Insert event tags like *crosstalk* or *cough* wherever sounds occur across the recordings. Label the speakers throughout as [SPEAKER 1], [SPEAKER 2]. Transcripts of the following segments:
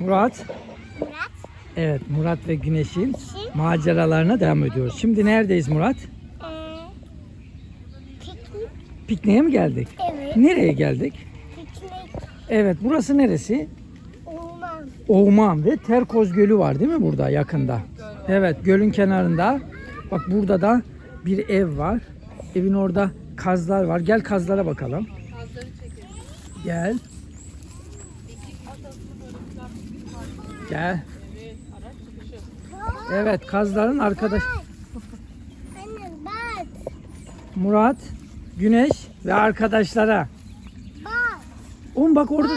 [SPEAKER 1] Murat.
[SPEAKER 2] Murat.
[SPEAKER 1] Evet Murat ve Güneş'in maceralarına devam ediyoruz. Şimdi neredeyiz Murat?
[SPEAKER 2] Ee, piknik.
[SPEAKER 1] Pikniğe mi geldik?
[SPEAKER 2] Evet.
[SPEAKER 1] Nereye geldik?
[SPEAKER 2] Piknik.
[SPEAKER 1] Evet burası neresi?
[SPEAKER 2] Orman.
[SPEAKER 1] Oğman ve Terkoz Gölü var değil mi burada yakında? Evet gölün kenarında. Bak burada da bir ev var. Evin orada kazlar var. Gel kazlara bakalım. Gel. Gel. Evet kazların arkadaş. Murat, Güneş ve arkadaşlara.
[SPEAKER 2] Bak.
[SPEAKER 1] Oğlum bak orada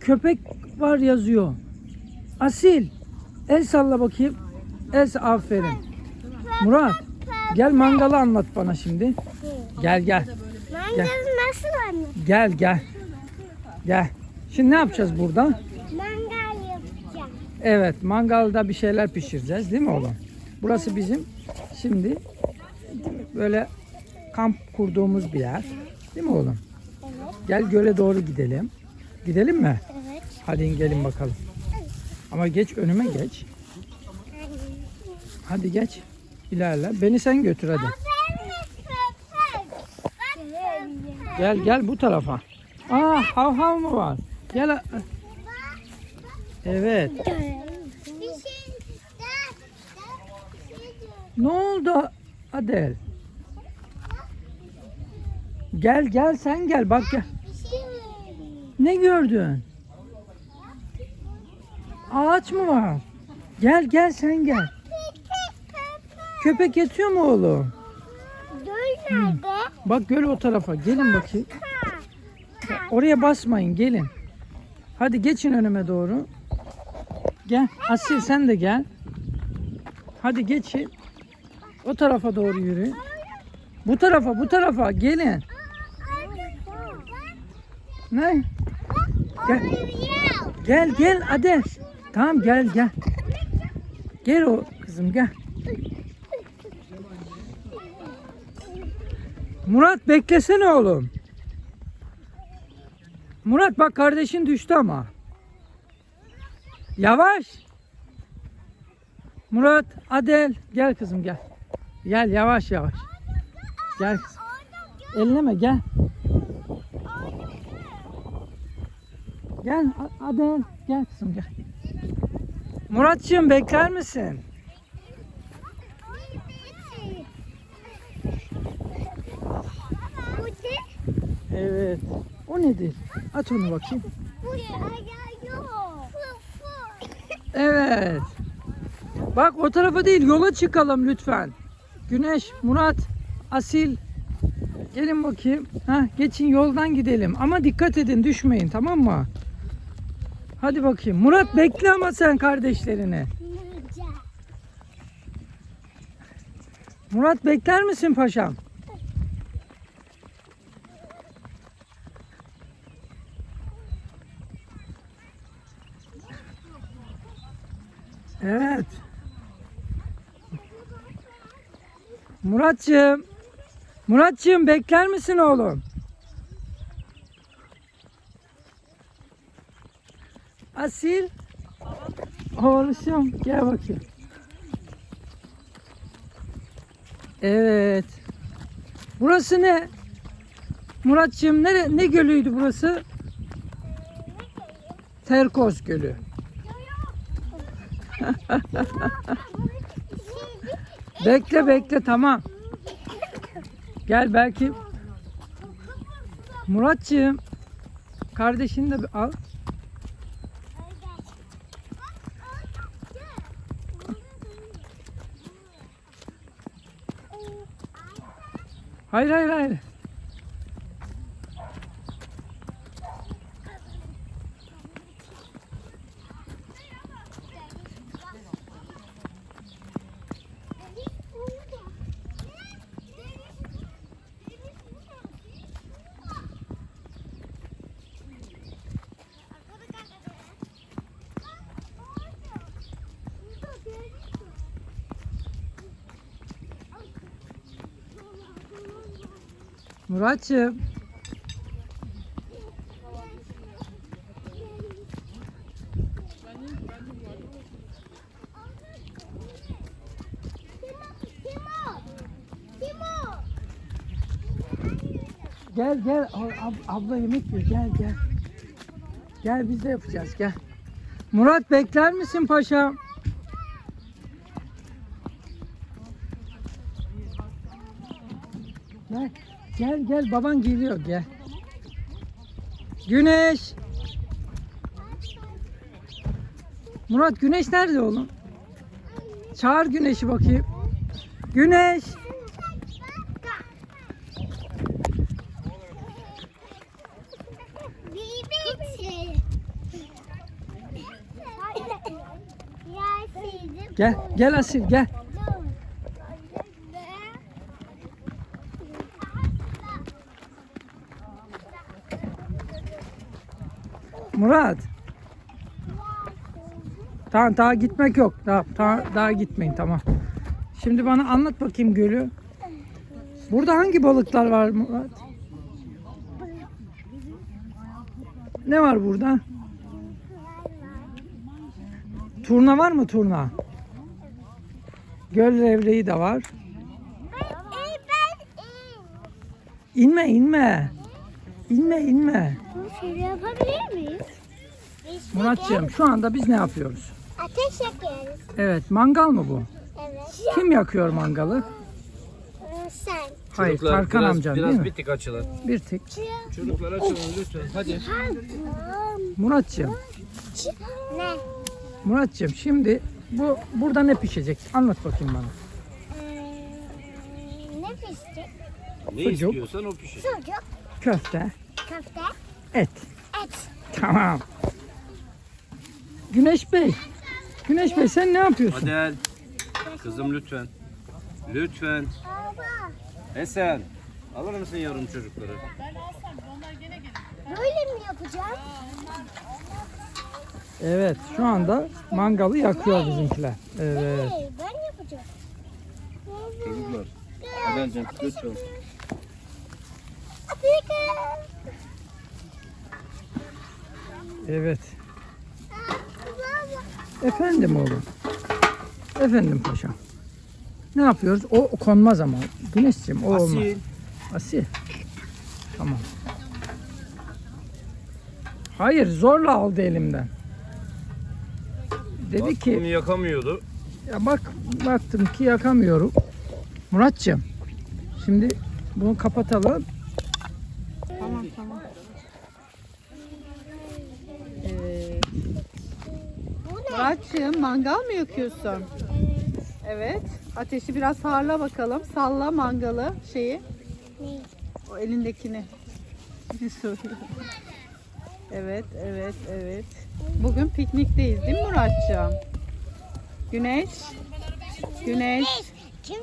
[SPEAKER 1] köpek var yazıyor. Asil. El salla bakayım. El aferin. Murat gel mangalı anlat bana şimdi. Gel gel.
[SPEAKER 2] Mangal nasıl anne?
[SPEAKER 1] Gel gel. Gel. Şimdi ne yapacağız burada? Evet mangalda bir şeyler pişireceğiz değil mi oğlum? Burası bizim şimdi böyle kamp kurduğumuz bir yer. Değil mi oğlum?
[SPEAKER 2] Evet.
[SPEAKER 1] Gel göle doğru gidelim. Gidelim mi?
[SPEAKER 2] Evet.
[SPEAKER 1] Hadi gelin bakalım. Ama geç önüme geç. Hadi geç. İlerle. Beni sen götür hadi. Gel gel bu tarafa. Aa hav hav mı var? Gel. Evet. Ne oldu Adel? Gel gel sen gel bak gel. Ne gördün? Ağaç mı var? Gel gel sen gel. Köpek yatıyor mu oğlum?
[SPEAKER 2] Göl nerede?
[SPEAKER 1] Bak göl o tarafa. Gelin bakayım. Oraya basmayın gelin. Hadi geçin önüme doğru. Gel. Asil sen de gel. Hadi geçin. O tarafa doğru yürü. Bu tarafa bu tarafa gelin. Ne? Gel. Gel gel hadi. Tamam gel gel. Gel o kızım gel. Murat beklesene oğlum. Murat bak kardeşin düştü ama. Yavaş. Murat, Adel gel kızım gel. Gel yavaş yavaş. Gel kızım. Elleme gel. Gel Adel gel kızım gel. Muratçığım bekler misin? Evet. O nedir? Aç onu bakayım. Evet. Bak o tarafa değil yola çıkalım lütfen. Güneş, Murat, Asil. Gelin bakayım. Ha, geçin yoldan gidelim. Ama dikkat edin düşmeyin tamam mı? Hadi bakayım. Murat bekle ama sen kardeşlerini. Murat bekler misin paşam? Evet. Muratçığım. Muratçığım bekler misin oğlum? Asil. Oğluşum gel bakayım. Evet. Burası ne? Muratçığım ne, ne gölüydü burası? Terkos Gölü. *laughs* Bekle bekle tamam. Gel belki. Muratçığım. Kardeşini de al. Hayır hayır hayır. Muratçığım. Gel gel Ab- ab- abla yemek yiyor gel gel. Gel biz de yapacağız gel. Murat bekler misin paşa? Gel gel baban geliyor gel. Güneş. Murat güneş nerede oğlum? Çağır güneşi bakayım. Güneş. Gel gel Asil gel. Murat. Tamam daha gitmek yok. Daha, daha, daha gitmeyin tamam. Şimdi bana anlat bakayım gölü. Burada hangi balıklar var Murat? Ne var burada? Turna var mı turna? Göl levreği de var.
[SPEAKER 2] Ben, ben,
[SPEAKER 1] İnme inme. İnme inme.
[SPEAKER 2] Bu şöyle yapabilir miyiz?
[SPEAKER 1] Muratcığım şu anda biz ne yapıyoruz?
[SPEAKER 2] Ateş yakıyoruz.
[SPEAKER 1] Evet mangal mı bu?
[SPEAKER 2] Evet.
[SPEAKER 1] Kim yakıyor mangalı?
[SPEAKER 2] Ee, Sen.
[SPEAKER 1] Hayır
[SPEAKER 3] Çocuklar,
[SPEAKER 1] Tarkan
[SPEAKER 3] biraz,
[SPEAKER 1] amcan
[SPEAKER 3] biraz
[SPEAKER 1] değil mi?
[SPEAKER 3] bittik açılın.
[SPEAKER 1] Bir tek.
[SPEAKER 3] Çocuklar açılın lütfen. Hadi.
[SPEAKER 1] Muratcığım,
[SPEAKER 2] Ne?
[SPEAKER 1] Muratcığım şimdi bu burada ne pişecek? Anlat bakayım bana.
[SPEAKER 2] Ee, ne pişti?
[SPEAKER 3] Ne
[SPEAKER 1] Sucuk.
[SPEAKER 3] istiyorsan o pişir.
[SPEAKER 2] Sucuk,
[SPEAKER 1] Köfte,
[SPEAKER 2] köfte,
[SPEAKER 1] et.
[SPEAKER 2] et.
[SPEAKER 1] Tamam. Güneş Bey. Güneş Bey sen ne yapıyorsun?
[SPEAKER 3] Adel. Kızım lütfen. Lütfen.
[SPEAKER 2] Baba.
[SPEAKER 3] Esen. Alır mısın yavrum çocukları?
[SPEAKER 2] Böyle mi yapacağım?
[SPEAKER 1] Evet şu anda mangalı yakıyor bizimkiler. Evet.
[SPEAKER 2] Hey, ben yapacağım.
[SPEAKER 3] Çocuklar. Adelcim lütfen.
[SPEAKER 1] Evet. Efendim oğlum. Efendim paşam. Ne yapıyoruz? O, konmaz ama. Güneşciğim o olmaz.
[SPEAKER 3] Asil.
[SPEAKER 1] Asil. Tamam. Hayır zorla aldı elimden. Dedi
[SPEAKER 3] Bak,
[SPEAKER 1] ki
[SPEAKER 3] Bunu yakamıyordu.
[SPEAKER 1] ya bak baktım ki yakamıyorum. Muratcığım şimdi bunu kapatalım.
[SPEAKER 4] Tamam. Ee, Muratçığım mangal mı yakıyorsun? Evet. Ateşi biraz harla bakalım. Salla mangalı şeyi. O elindekini. Soruyorum. *laughs* Evet, evet, evet. Bugün piknikteyiz değil mi Muratçığım? Güneş. Güneş.
[SPEAKER 2] Kimle?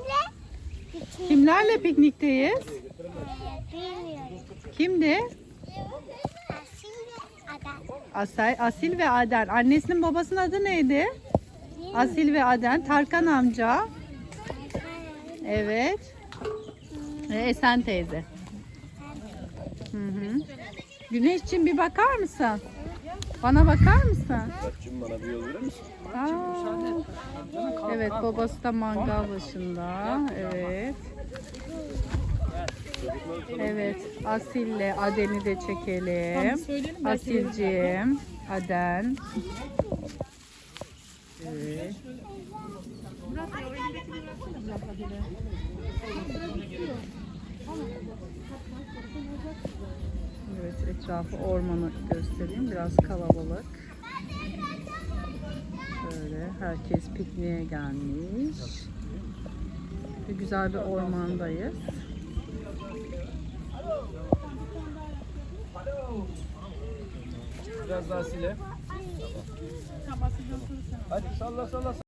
[SPEAKER 4] Kimlerle piknikteyiz? Kimdi?
[SPEAKER 2] Asil adam.
[SPEAKER 4] Asel, Asil ve Aden. Annesinin babasının adı neydi? Asil ve Aden. Tarkan amca. Evet. Ve Esen teyze. Hı hı. Güneşciğim bir bakar mısın? Bana bakar mısın?
[SPEAKER 3] Muratcığım bana bir yol verir misin?
[SPEAKER 4] Aa. Evet babası da mangal başında. Evet. Evet. Asil'le Aden'i de çekelim. Asilciğim. Aden. Evet. Evet etrafı ormanı göstereyim. Biraz kalabalık. Şöyle herkes pikniğe gelmiş. Bir güzel bir ormandayız.
[SPEAKER 3] Biraz daha sile. Hadi salla salla.